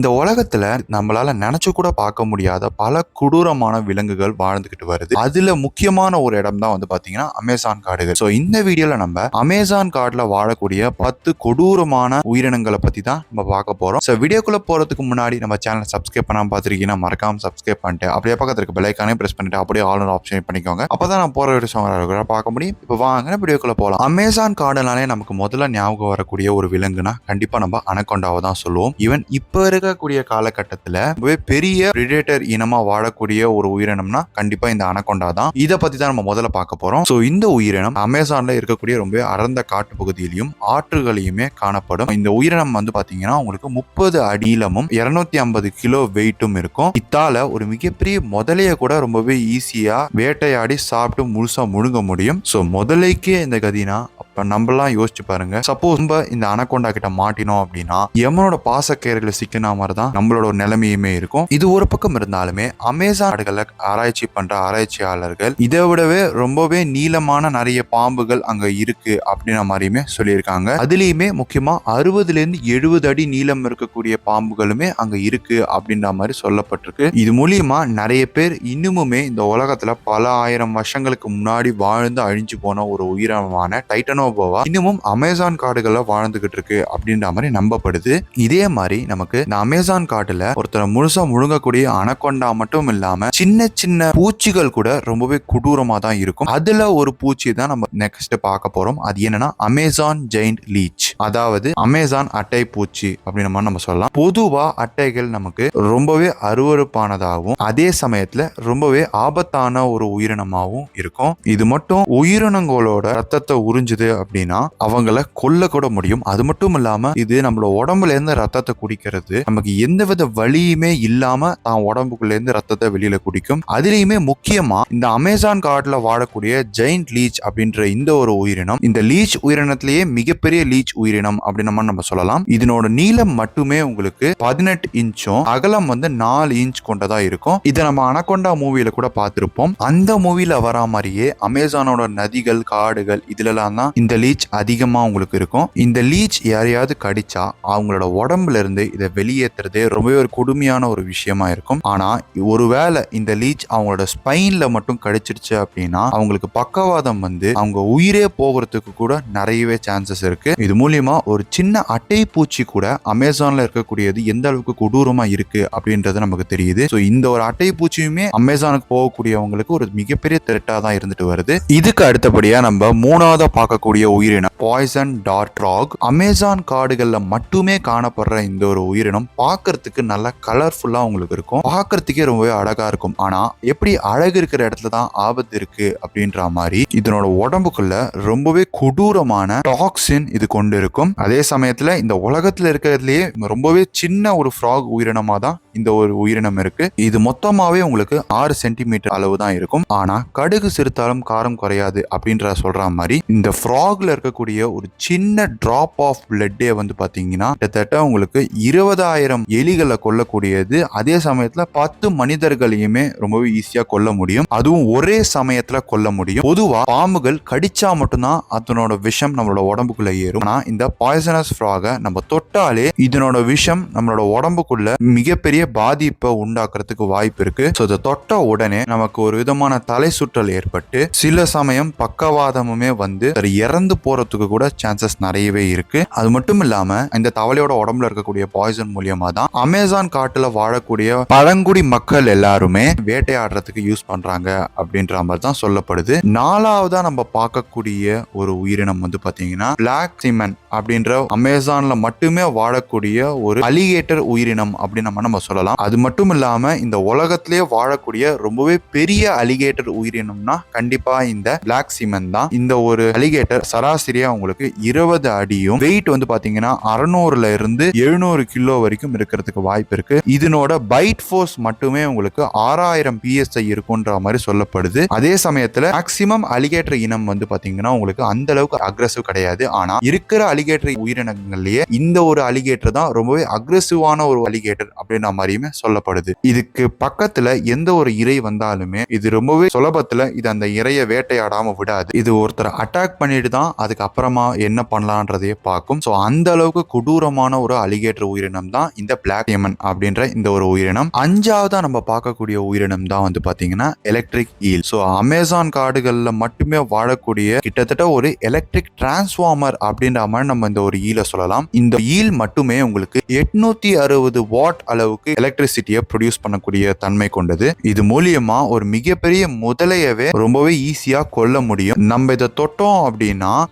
இந்த உலகத்துல நம்மளால நினைச்சு கூட பார்க்க முடியாத பல கொடூரமான விலங்குகள் வாழ்ந்துகிட்டு வருது. அதுல முக்கியமான ஒரு இடம் தான் வந்து பாத்தீங்கன்னா அமேசான் காடுகள். ஸோ இந்த வீடியோல நம்ம அமேசான் காடுல வாழக்கூடிய பத்து கொடூரமான உயிரினங்களை பத்தி தான் நம்ம பார்க்க போறோம். ஸோ வீடியோக்குள்ள போறதுக்கு முன்னாடி நம்ம சேனல் சப்ஸ்கிரைப் பண்ணாம பாத்திருக்கீங்கன்னா மறக்காம சப்ஸ்கிரைப் பண்ணிட்டு அப்படியே பக்கத்துல இருக்க பெல்லைக்கானே பிரஸ் பண்ணிட்டு அப்படியே ஆல் ஆப்ஷன் பண்ணிக்கோங்க. அப்பதான் நான் போற வீடியோ பார்க்க முடியும். இப்போ வாங்க வீடியோக்குள்ள போகலாம் அமேசான் காடுனாலே நமக்கு முதல்ல ஞாபகம் வரக்கூடிய ஒரு விலங்குனா கண்டிப்பா நம்ம அனகொண்டாவை தான் சொல்லுவோம். ஈவன் இப்போ இருக்க இருக்கக்கூடிய காலகட்டத்தில் ரொம்பவே பெரிய பிரிடேட்டர் இனமாக வாழக்கூடிய ஒரு உயிரினம்னா கண்டிப்பாக இந்த அனகொண்டா தான் இதை பற்றி தான் நம்ம முதல்ல பார்க்க போகிறோம் ஸோ இந்த உயிரினம் அமேசானில் இருக்கக்கூடிய ரொம்ப அடர்ந்த காட்டு பகுதியிலையும் ஆற்றுகளையுமே காணப்படும். இந்த உயிரினம் வந்து பார்த்தீங்கன்னா உங்களுக்கு முப்பது அடியிலமும் இருநூத்தி ஐம்பது கிலோ வெயிட்டும் இருக்கும். இத்தால ஒரு மிகப்பெரிய முதலைய கூட ரொம்பவே ஈஸியாக வேட்டையாடி சாப்பிட்டு முழுசாக முழுங்க முடியும். ஸோ முதலைக்கே இந்த கதினா அப்ப நம்மளாம் யோசிச்சு பாருங்க. சப்போஸ் நம்ம இந்த அனகொண்டா கிட்ட மாட்டினோம் அப்படின்னா எமனோட பாசக்கேர்களை சிக்கின மாதிரி தான் நம்மளோட ஒரு நிலைமையுமே இருக்கும். இது ஒரு பக்கம் இருந்தாலுமே அமேசான் காடுகளை ஆராய்ச்சி பண்ற ஆராய்ச்சியாளர்கள் இதை விடவே ரொம்பவே நீளமான நிறைய பாம்புகள் அங்க இருக்கு அப்படின்ற மாதிரியுமே சொல்லியிருக்காங்க. அதுலயுமே முக்கியமா அறுபதுல இருந்து எழுபது அடி நீளம் இருக்கக்கூடிய பாம்புகளுமே அங்க இருக்கு அப்படின்ற மாதிரி சொல்லப்பட்டிருக்கு. இது மூலியமா நிறைய பேர் இன்னுமுமே இந்த உலகத்துல பல ஆயிரம் வருஷங்களுக்கு முன்னாடி வாழ்ந்து அழிஞ்சு போன ஒரு உயிரமான டைட்டன் லெனோவோவா இன்னமும் அமேசான் காடுகள்ல வாழ்ந்துகிட்டு இருக்கு அப்படின்ற மாதிரி நம்பப்படுது. இதே மாதிரி நமக்கு இந்த அமேசான் காட்டுல ஒருத்தரை முழுசா முழுங்கக்கூடிய அனக்கொண்டா மட்டும் இல்லாம சின்ன சின்ன பூச்சிகள் கூட ரொம்பவே கொடூரமா தான் இருக்கும். அதுல ஒரு பூச்சி தான் நம்ம நெக்ஸ்ட் பார்க்க போறோம். அது என்னன்னா அமேசான் ஜெயிண்ட் லீச் அதாவது அமேசான் அட்டை பூச்சி அப்படின்னு மாதிரி நம்ம சொல்லலாம். பொதுவா அட்டைகள் நமக்கு ரொம்பவே அருவருப்பானதாகவும் அதே சமயத்துல ரொம்பவே ஆபத்தான ஒரு உயிரினமாகவும் இருக்கும். இது மட்டும் உயிரினங்களோட ரத்தத்தை உறிஞ்சுது அப்படின்னா அவங்கள கொல்ல கூட முடியும். அது மட்டும் இல்லாம இது நம்மளோட உடம்புல இருந்து ரத்தத்தை குடிக்கிறது. நமக்கு எந்தவித வழியுமே இல்லாம தான் உடம்புக்குள்ள இருந்து ரத்தத்தை வெளியில குடிக்கும். அதுலயுமே முக்கியமா இந்த அமேசான் காட்டுல வாழக்கூடிய ஜெயின்ட் லீச் அப்படின்ற இந்த ஒரு உயிரினம் இந்த லீச் உயிரினத்திலேயே மிகப்பெரிய லீச் உயிரினம் அப்படின்னு நம்ம நம்ம சொல்லலாம். இதனோட நீளம் மட்டுமே உங்களுக்கு பதினெட்டு இன்ச்சும் அகலம் வந்து நாலு இன்ச் கொண்டதா இருக்கும். இதை நம்ம அனகொண்டா மூவியில கூட பார்த்திருப்போம். அந்த மூவியில வரா மாதிரியே அமேசானோட நதிகள் காடுகள் இதுலலாம் தான் இந்த லீச் அதிகமாக உங்களுக்கு இருக்கும். இந்த லீச் யாரையாவது கடிச்சா அவங்களோட உடம்புல இருந்து இதை வெளியேற்றுறதே ரொம்பவே ஒரு கொடுமையான ஒரு விஷயமா இருக்கும். ஆனா ஒருவேளை இந்த லீச் அவங்களோட ஸ்பைன்ல மட்டும் கடிச்சிருச்சு அப்படின்னா அவங்களுக்கு பக்கவாதம் வந்து அவங்க உயிரே போகிறதுக்கு கூட நிறையவே சான்சஸ் இருக்கு. இது மூலியமா ஒரு சின்ன அட்டை பூச்சி கூட அமேசான்ல இருக்கக்கூடியது எந்த அளவுக்கு கொடூரமா இருக்கு அப்படின்றது நமக்கு தெரியுது. ஸோ இந்த ஒரு அட்டை பூச்சியுமே அமேசானுக்கு போகக்கூடியவங்களுக்கு ஒரு மிகப்பெரிய திரட்டா தான் இருந்துட்டு வருது. இதுக்கு அடுத்தபடியா நம்ம மூணாவதா பார்க்கக்கூடிய உயிரினம் பாய்சன் டார்ட்ராக் அமேசான் காடுகள்ல மட்டுமே காணப்படுற இந்த ஒரு உயிரினம் பார்க்கறதுக்கு நல்லா கலர்ஃபுல்லா உங்களுக்கு இருக்கும். பார்க்கறதுக்கே ரொம்பவே அழகா இருக்கும். ஆனா எப்படி அழகு இருக்கிற இடத்துல தான் ஆபத்து இருக்கு அப்படின்ற மாதிரி இதனோட உடம்புக்குள்ள ரொம்பவே கொடூரமான டாக்ஸின் இது கொண்டு இருக்கும். அதே சமயத்துல இந்த உலகத்துல இருக்கிறதுலயே ரொம்பவே சின்ன ஒரு ஃப்ராக் உயிரினமா தான் இந்த ஒரு உயிரினம் இருக்கு. இது மொத்தமாவே உங்களுக்கு ஆறு சென்டிமீட்டர் அளவு தான் இருக்கும். ஆனா கடுகு சிறுத்தாலும் காரம் குறையாது அப்படின்ற சொல்ற மாதிரி இந்த ஃப்ராக் ஃப்ராக்ல இருக்கக்கூடிய ஒரு சின்ன டிராப் ஆஃப் பிளட்டே வந்து பாத்தீங்கன்னா கிட்டத்தட்ட உங்களுக்கு இருபதாயிரம் எலிகளை கொல்லக்கூடியது. அதே சமயத்துல பத்து மனிதர்களையுமே ரொம்பவே ஈஸியா கொல்ல முடியும். அதுவும் ஒரே சமயத்துல கொல்ல முடியும். பொதுவா பாம்புகள் கடிச்சா மட்டும்தான் அதனோட விஷம் நம்மளோட உடம்புக்குள்ள ஏறும். ஆனா இந்த பாய்சனஸ் ஃப்ராக நம்ம தொட்டாலே இதனோட விஷம் நம்மளோட உடம்புக்குள்ள மிகப்பெரிய பாதிப்பை உண்டாக்குறதுக்கு வாய்ப்பு இருக்கு. ஸோ இதை தொட்ட உடனே நமக்கு ஒரு விதமான தலை சுற்றல் ஏற்பட்டு சில சமயம் பக்கவாதமுமே வந்து இறந்து போறதுக்கு கூட சான்சஸ் நிறையவே இருக்கு. அது மட்டும் இல்லாம இந்த தவளையோட உடம்புல இருக்கக்கூடிய பாய்சன் மூலியமா தான் அமேசான் காட்டுல வாழக்கூடிய பழங்குடி மக்கள் எல்லாருமே வேட்டையாடுறதுக்கு யூஸ் பண்றாங்க அப்படின்ற மாதிரி தான் சொல்லப்படுது. நாலாவதா நம்ம பார்க்கக்கூடிய ஒரு உயிரினம் வந்து பாத்தீங்கன்னா பிளாக் சிமன் அப்படின்ற அமேசான்ல மட்டுமே வாழக்கூடிய ஒரு அலிகேட்டர் உயிரினம் அப்படின்னு நம்ம நம்ம சொல்லலாம். அது மட்டும் இல்லாம இந்த உலகத்திலேயே வாழக்கூடிய ரொம்பவே பெரிய அலிகேட்டர் உயிரினம்னா கண்டிப்பா இந்த பிளாக் சிமன் தான். இந்த ஒரு அலிகேட்டர் சராசரியா உங்களுக்கு இருபது அடியும் வெயிட் வந்து பாத்தீங்கன்னா அறுநூறுல இருந்து எழுநூறு கிலோ வரைக்கும் இருக்கிறதுக்கு வாய்ப்பு இருக்கு. இதனோட பைட் ஃபோர்ஸ் மட்டுமே உங்களுக்கு ஆறாயிரம் பிஎஸ்ஐ இருக்குன்ற மாதிரி சொல்லப்படுது. அதே சமயத்துல மேக்சிமம் அலிகேட்டர் இனம் வந்து பாத்தீங்கன்னா உங்களுக்கு அந்த அளவுக்கு அக்ரஸிவ் கிடையாது. ஆனா இருக்கிற அலிகேட்டர் உயிரினங்கள்லயே இந்த ஒரு அலிகேட்டர் தான் ரொம்பவே அக்ரஸிவான ஒரு அலிகேட்டர் அப்படின்ற மாதிரியுமே சொல்லப்படுது. இதுக்கு பக்கத்துல எந்த ஒரு இறை வந்தாலுமே இது ரொம்பவே சுலபத்துல இது அந்த இறைய வேட்டையாடாம விடாது. இது ஒருத்தர் அட்டாக் பண்ணிட்டு தான் அதுக்கு அப்புறமா என்ன பண்ணலான்றதையே பார்க்கும். ஸோ அந்த அளவுக்கு கொடூரமான ஒரு அலிகேட்டர் உயிரினம் தான் இந்த பிளாக் எமன் அப்படின்ற இந்த ஒரு உயிரினம். அஞ்சாவதா நம்ம பார்க்கக்கூடிய உயிரினம் தான் வந்து பார்த்தீங்கன்னா எலக்ட்ரிக் ஈல் ஸோ அமேசான் காடுகளில் மட்டுமே வாழக்கூடிய கிட்டத்தட்ட ஒரு எலக்ட்ரிக் டிரான்ஸ்ஃபார்மர் அப்படின்ற மாதிரி நம்ம இந்த ஒரு ஈலை சொல்லலாம். இந்த ஈல் மட்டுமே உங்களுக்கு எட்நூத்தி அறுபது வாட் அளவுக்கு எலக்ட்ரிசிட்டியை ப்ரொடியூஸ் பண்ணக்கூடிய தன்மை கொண்டது. இது மூலியமா ஒரு மிகப்பெரிய முதலையவே ரொம்பவே ஈஸியா கொல்ல முடியும். நம்ம இதை தொட்டோம் அப்படின்னு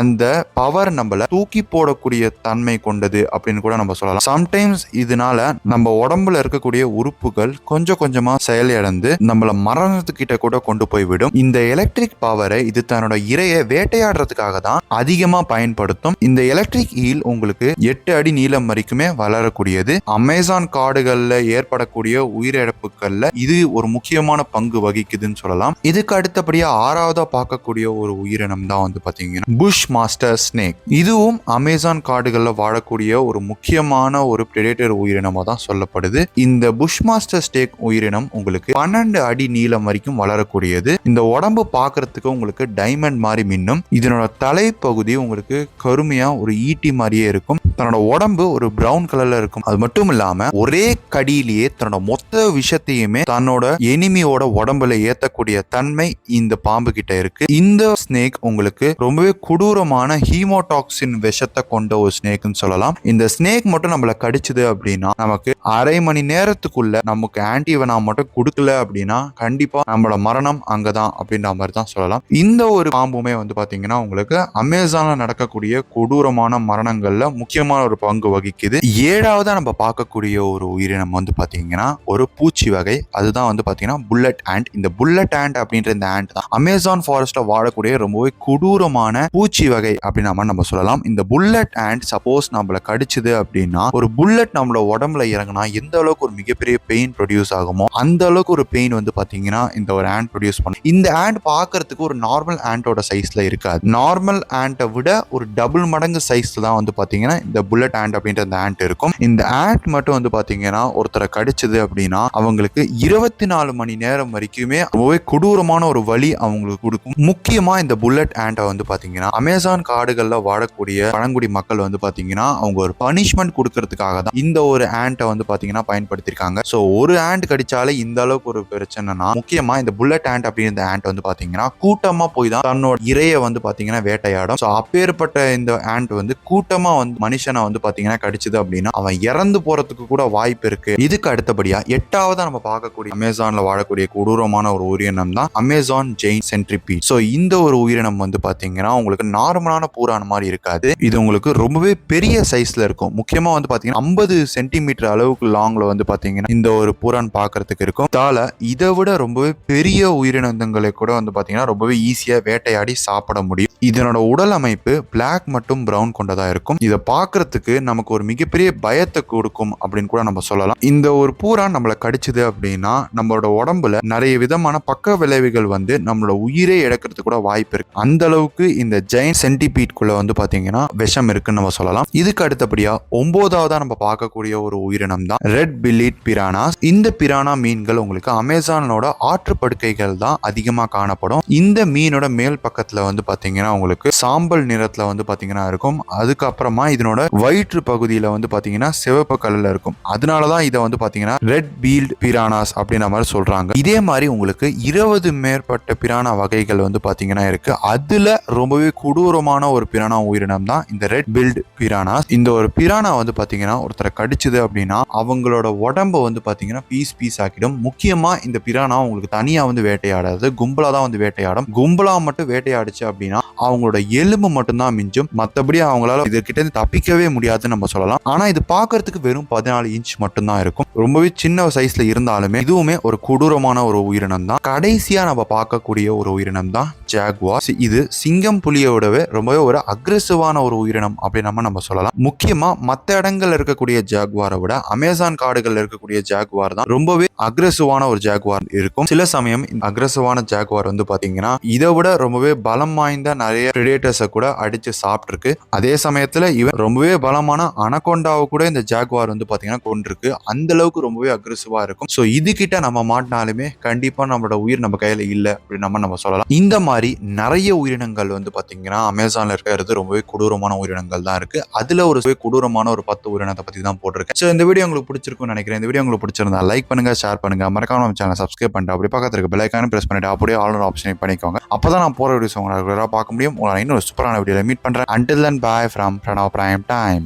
அந்த பவர் நம்மள தூக்கி போடக்கூடிய தன்மை கொண்டது அப்படின்னு கூட நம்ம சொல்லலாம். சம்டைம்ஸ் இதனால நம்ம உடம்புல இருக்கக்கூடிய உறுப்புகள் கொஞ்சம் கொஞ்சமா செயலிழந்து நம்மள மரணத்துக்கிட்ட கூட கொண்டு போய் விடும் இந்த எலக்ட்ரிக் பவரை இது தன்னோட இரையை வேட்டையாடுறதுக்காக தான் அதிகமா பயன்படுத்தும். இந்த எலக்ட்ரிக் ஈல் உங்களுக்கு எட்டு அடி நீளம் வரைக்குமே வளரக்கூடியது. அமேசான் காடுகள்ல ஏற்படக்கூடிய உயிரிழப்புகள்ல இது ஒரு முக்கியமான பங்கு வகிக்குதுன்னு சொல்லலாம். இதுக்கு அடுத்தபடியா ஆறாவதா பார்க்கக்கூடிய ஒரு உயிரினம் தான் வந்து பார்த்தீங்கன்னா புஷ் மாஸ்டர் ஸ்னேக் இதுவும் அமேசான் காடுகளில் வாழக்கூடிய ஒரு முக்கியமான ஒரு பிரெடேட்டர் உயிரினமாக தான் சொல்லப்படுது. இந்த புஷ் மாஸ்டர் ஸ்டேக் உயிரினம் உங்களுக்கு பன்னெண்டு அடி நீளம் வரைக்கும் வளரக்கூடியது. இந்த உடம்பு பார்க்கறதுக்கு உங்களுக்கு டைமண்ட் மாதிரி மின்னும். இதனோட தலைப்பகுதி உங்களுக்கு கருமையா ஒரு ஈட்டி மாதிரியே இருக்கும். தன்னோட உடம்பு ஒரு பிரவுன் கலர்ல இருக்கும். அது மட்டும் இல்லாம ஒரே கடியிலேயே தன்னோட மொத்த விஷயத்தையுமே தன்னோட எனிமியோட உடம்புல ஏத்தக்கூடிய தன்மை இந்த பாம்பு கிட்ட இருக்கு. இந்த ஸ்னேக் உங்களுக்கு ரொம்பவே கொடூரமான ஹீமோடாக்சின் விஷத்தை கொண்ட ஒரு ஸ்னேக்னு சொல்லலாம். இந்த ஸ்னேக் மட்டும் நம்மள கடிச்சது அப்படின்னா நமக்கு அரை மணி நேரத்துக்குள்ள நமக்கு ஆன்டிவனா மட்டும் கொடுக்கல அப்படின்னா கண்டிப்பா நம்மளோட மரணம் அங்கதான் அப்படின்ற மாதிரி தான் சொல்லலாம். இந்த ஒரு பாம்புமே வந்து பாத்தீங்கன்னா உங்களுக்கு அமேசான்ல நடக்கக்கூடிய கொடூரமான மரணங்கள்ல முக்கியமான ஒரு பங்கு வகிக்குது. ஏழாவதா நம்ம பார்க்கக்கூடிய ஒரு உயிரினம் வந்து பாத்தீங்கன்னா ஒரு பூச்சி வகை. அதுதான் வந்து பாத்தீங்கன்னா புல்லட் ஆண்ட் இந்த புல்லட் ஆண்ட் அப்படின்ற இந்த ஆண்ட் தான். அமேசான் ஃபாரஸ்ட்ல வாழக்கூடிய ரொம்பவே கொடூரமான பூச்சி வகை அப்படின்னு நம்ம நம்ம சொல்லலாம். இந்த புல்லட் ஆண்ட் சப்போஸ் நம்மள கடிச்சது அப்படின்னா ஒரு புல்லட் நம்மளோட உடம்புல இறங்கினா எந்த அளவுக்கு ஒரு மிகப்பெரிய பெயின் ப்ரொடியூஸ் ஆகுமோ அந்த அளவுக்கு ஒரு பெயின் வந்து பாத்தீங்கன்னா இந்த ஒரு ஆண்ட் ப்ரொடியூஸ் பண்ணும் இந்த ஆண்ட் பார்க்கறதுக்கு ஒரு நார்மல் ஆண்டோட சைஸ்ல இருக்காது. நார்மல் ஆண்டை விட ஒரு டபுள் மடங்கு சைஸ்ல தான் வந்து பாத்தீங்கன்னா இந்த புல்லட் ஆண்ட் அப்படின்ற அந்த ஆண்ட் இருக்கும். இந்த ஆண்ட் மட்டும் வந்து பாத்தீங்கன்னா ஒருத்தரை கடிச்சது அப்படின்னா அவங்களுக்கு இருபத்தி நாலு மணி நேரம் வரைக்குமே ரொம்பவே கொடூரமான ஒரு வழி அவங்களுக்கு கொடுக்கும். முக்கியமா இந்த புல்லட் ஆண்டை வந்து பாத்தீங்கன்னா அமேசான் காடுகள்ல வாழக்கூடிய பழங்குடி மக்கள் வந்து பாத்தீங்கன்னா அவங்க ஒரு பனிஷ்மெண்ட் கொடுக்கறதுக்காக தான் இந்த ஒரு ஆண்ட்டை வந்து பாத்தீங்கன்னா பயன்படுத்தியிருக்காங்க. ஸோ ஒரு ஆண்ட் கடிச்சாலே இந்த அளவுக்கு ஒரு பிரச்சனைனா முக்கியமா இந்த புல்லட் ஆண்ட் அப்படின்ற ஆண்ட் வந்து பாத்தீங்கன்னா கூட்டமா போய் தான் தன்னோட இறையை வந்து பாத்தீங்கன்னா வேட்டையாடும். ஸோ அப்பேற்பட்ட இந்த ஆண்ட் வந்து கூட்டமா வந்து மனுஷனை வந்து பாத்தீங்கன்னா கடிச்சது அப்படின்னா அவன் இறந்து போறதுக்கு கூட வாய்ப்பு இருக்கு. இதுக்கு அடுத்தபடியா எட்டாவதா நம்ம பார்க்கக்கூடிய அமேசான்ல வாழக்கூடிய கொடூரமான ஒரு உயிரினம் தான் அமேசான் ஜெயின் சென்ட்ரிபி ஸோ இந்த ஒரு உயிரினம் வந்து பாத்தீங்கன்னா உங்களுக்கு நார்மலான பூரான மாதிரி இருக்காது. இது உங்களுக்கு ரொம்பவே பெரிய சைஸ்ல இருக்கும். முக்கியமா வந்து பாத்தீங்கன்னா ஐம்பது சென்டிமீட்டர் அளவுக்கு லாங்ல வந்து பாத்தீங்கன்னா இந்த ஒரு பூரான் பார்க்கறதுக்கு இருக்கும். தால இதை விட ரொம்பவே பெரிய உயிரினங்களை கூட வந்து பாத்தீங்கன்னா ரொம்பவே ஈஸியா வேட்டையாடி சாப்பிட முடியும். இதனோட உடல் அமைப்பு பிளாக் மற்றும் பிரவுன் கொண்டதா இருக்கும். இதை பார்க்கறதுக்கு நமக்கு ஒரு மிகப்பெரிய பயத்தை கொடுக்கும் அப்படின்னு கூட நம்ம சொல்லலாம். இந்த ஒரு பூரான் நம்மளை கடிச்சது அப்படின்னா நம்மளோட உடம்புல நிறைய விதமான பக்க விளைவுகள் வந்து நம்மளோட உயிரே இழக்கிறதுக்கு கூட வாய்ப்பு இருக்கு. அந்த அளவுக்கு இந்த இந்த ஜெயின் சென்டிபீட்குள்ளே வந்து பாத்தீங்கன்னா விஷம் இருக்குன்னு நம்ம சொல்லலாம். இதுக்கு அடுத்தபடியா ஒன்பதாவதா நம்ம பார்க்கக்கூடிய ஒரு உயிரினம் தான் ரெட் பில்லிட் பிரானாஸ் இந்த பிரானா மீன்கள் உங்களுக்கு அமேசானோட ஆற்று படுக்கைகள் தான் அதிகமா காணப்படும். இந்த மீனோட மேல் பக்கத்துல வந்து பாத்தீங்கன்னா உங்களுக்கு சாம்பல் நிறத்துல வந்து பாத்தீங்கன்னா இருக்கும். அதுக்கப்புறமா இதனோட வயிற்று பகுதியில வந்து பாத்தீங்கன்னா சிவப்பு கலர்ல இருக்கும். அதனாலதான் இதை வந்து பாத்தீங்கன்னா ரெட் பீல்ட் பிரானாஸ் அப்படின்ற மாதிரி சொல்றாங்க. இதே மாதிரி உங்களுக்கு இருபது மேற்பட்ட பிரானா வகைகள் வந்து பாத்தீங்கன்னா இருக்கு. அதுல ரொம்பவே கொடூரமான ஒரு பிரானா உயிரினம் தான் இந்த ரெட் பில்ட் பிரானாஸ் இந்த ஒரு பிரானா வந்து பாத்தீங்கன்னா ஒருத்தரை கடிச்சது அப்படின்னா அவங்களோட உடம்ப வந்து பாத்தீங்கன்னா பீஸ் பீஸ் ஆக்கிடும். முக்கியமா இந்த பிரானா உங்களுக்கு தனியா வந்து வேட்டையாடாது. கும்பலா தான் வந்து வேட்டையாடும். கும்பலா மட்டும் வேட்டையாடுச்சு அப்படின்னா அவங்களோட எலும்பு மட்டும்தான் மிஞ்சும். மற்றபடி அவங்களால இதுகிட்ட தப்பிக்கவே முடியாதுன்னு நம்ம சொல்லலாம். ஆனா இது பார்க்கறதுக்கு வெறும் பதினாலு இன்ச் மட்டும்தான் இருக்கும். ரொம்பவே சின்ன சைஸ்ல இருந்தாலுமே இதுவுமே ஒரு கொடூரமான ஒரு உயிரினம் தான். கடைசியா நம்ம பார்க்கக்கூடிய ஒரு உயிரினம் தான் ஜாகுவார் இது சிங்கம் புலியோடவே ரொம்பவே ஒரு அக்ரெசிவான ஒரு உயிரினம் அப்படின்னு நம்ம நம்ம சொல்லலாம். முக்கியமா மற்ற இடங்கள்ல இருக்கக்கூடிய ஜாகுவாரை விட அமேசான் காடுகள்ல இருக்கக்கூடிய ஜாகுவார் தான் ரொம்பவே அக்ரெசிவான ஒரு ஜாகுவார் இருக்கும். சில சமயம் இந்த அக்ரெசிவான ஜாகுவார் வந்து பாத்தீங்கன்னா இதை விட ரொம்பவே பலம் வாய்ந்த நிறைய பிரிடேட்டர்ஸை கூட அடிச்சு சாப்பிட்டுருக்கு. அதே சமயத்துல இவன் ரொம்பவே பலமான அனகொண்டாவை கூட இந்த ஜாகுவார் வந்து பாத்தீங்கன்னா கொண்டிருக்கு அந்த அளவுக்கு ரொம்பவே அக்ரெசிவா இருக்கும். ஸோ இது கிட்ட நம்ம மாட்டினாலுமே கண்டிப்பா நம்மளோட உயிர் நம்ம கையில இல்லை அப்படின்னு நம்ம நம்ம சொல்லலாம். இந்த மாதிரி நிறைய உயிரினங்கள் வந்து பாத்தீங்கன்னா அமேசான்ல இருக்கிறது ரொம்பவே கொடூரமான உயிரினங்கள் தான் இருக்கு. அதுல ஒரு கொடூரமான ஒரு பத்து உயிரினத்தை பத்தி தான் போட்டிருக்கேன். ஸோ இந்த வீடியோ உங்களுக்கு பிடிச்சிருக்கும்னு நினைக்கிறேன். இந்த வீடியோ உங்களுக்கு பிடிச்சிருந்தா லைக் பண்ணுங்க ஷேர் பண்ணுங்க. மறக்காம நம்ம சேனல் சப்ஸ்கிரைப் பண்ணிட்டு அப்படி பக்கத்துக்கு இருக்க பிரஸ் பண்ணிட்டு அப்படியே ஆல் ஆப்ஷன் பண்ணிக்கோங்க. அப்பதான் நான் போற வீடியோஸ் உங்களை பார்க்க முடியும். உங்களை நான் இன்னொரு சூப்பரான வீடியோல மீட் பண்றேன். Until then bye from Pranav prime time